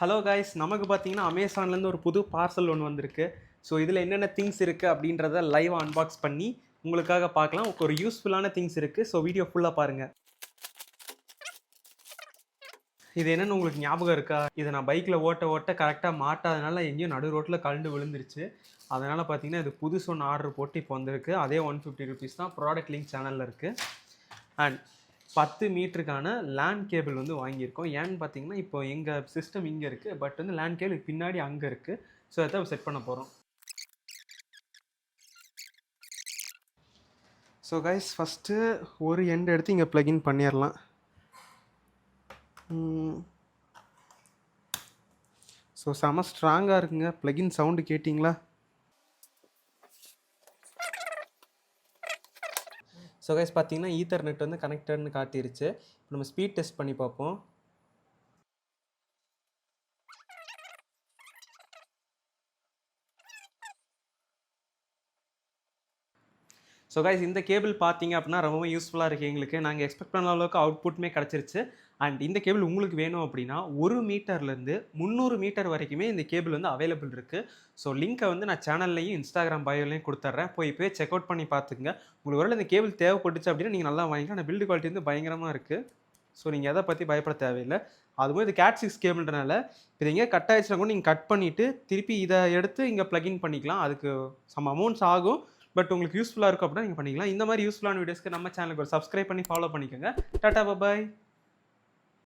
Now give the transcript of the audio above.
Hello guys நமக்கு பார்த்தீங்கன்னா அமேசான்லேருந்து ஒரு புது பார்சல் ஒன்று வந்திருக்கு. ஸோ இதில் என்னென்ன திங்ஸ் இருக்குது அப்படின்றத லைவ் அன்பாக்ஸ் பண்ணி உங்களுக்காக பார்க்கலாம். ஒரு யூஸ்ஃபுல்லான திங்ஸ் இருக்குது ஸோ வீடியோ ஃபுல்லாக பாருங்கள் இது என்னென்னு உங்களுக்கு ஞாபகம் இருக்கா? இதை நான் பைக்கில் ஓட்ட ஓட்ட கரெக்டாக மாட்டாதனால எங்கேயும் நடு ரோட்டில் கழண்டு விழுந்துருச்சு. அதனால் பார்த்தீங்கன்னா இது புதுசு ஒன்று ஆர்டர் போட்டு இப்போ வந்திருக்கு. அதே ஒன் ஃபிஃப்டி ருபீஸ் தான் ப்ராடக்ட் லிங்க் சேனலில் இருக்குது அண்ட் பத்து மீட்டருக்கான லேண்ட் கேபிள் வந்து வாங்கியிருக்கோம். ஏன்னு பார்த்தீங்கன்னா இப்போ எங்கள் சிஸ்டம் இங்கே இருக்குது பட் வந்து லேண்ட் கேபிள் பின்னாடி அங்கே இருக்குது ஸோ அதை செட் பண்ண போகிறோம் ஸோ கைஸ் ஃபஸ்ட்டு ஒரு எண்ட் எடுத்து இங்கே ப்ளகின் பண்ணிடலாம் ஸோ செம ஸ்ட்ராங்காக இருக்குங்க. ப்ளகின் சவுண்டு கேட்டிங்களா? ஸோ கைஸ் பார்த்தீங்கன்னா ஈத்தர்நெட் வந்து கனெக்டட்னு காட்டிருச்சு. இப்போ நம்ம ஸ்பீட் டெஸ்ட் பண்ணி பார்ப்போம். ஸோ கைஸ் இந்த கேபிள் பார்த்தீங்க அப்படின்னா ரொம்பவே யூஸ்ஃபுல்லாக இருக்குது எங்களுக்கு. நாங்கள் எக்ஸ்பெக்ட் பண்ண அளவுக்கு அவுட்புட்டுமே கிடச்சிருச்சு. அண்ட் இந்த கேபிள் உங்களுக்கு வேணும் அப்படின்னா ஒரு மீட்டர்லேருந்து முந்நூறு மீட்டர் வரைக்குமே இந்த கேபிள் வந்து அவைலபிள் இருக்குது ஸோ லிங்க்கை வந்து நான் சேனல்லையும் இன்ஸ்டாகிராம் பயோலையும் கொடுத்துட்றேன் போய் போய் செக் அவுட் பண்ணி பார்த்துங்க உங்களுக்கு ஒருவேளை இந்த கேபிள் தேவைப்பட்டுச்சு அப்படின்னா நீங்கள் நல்லா வாங்கிக்கலாம். ஆனால் பில்டு குவாலிட்டி வந்து பயங்கரமாக இருக்குது ஸோ நீங்கள் எதை பற்றி பயப்பட தேவையில்லை. அதுவும் இது கேட் சிக்ஸ் கேபிள்ன்றனால இப்போ இது கட் ஆகிடுச்சுனா கூட நீங்கள் கட் பண்ணிவிட்டு திருப்பி இதை எடுத்து இங்கே ப்ளகின் பண்ணிக்கலாம். அதுக்கு சம் அமௌண்ட்ஸ் ஆகும். பட் உங்களுக்கு யூஸ்ஃபுல்லாக இருக்கும் அப்படின்னா நீங்கள் பண்ணிக்கலாம். இந்த மாதிரி யூஸ்ஃபுல்லான வீடியோஸ்க்கு நம்ம சேனலுக்கு ஒரு சப்ஸ்கிரைப் பண்ணி ஃபாலோ பண்ணிக்கோங்க. டாட்டா பாய்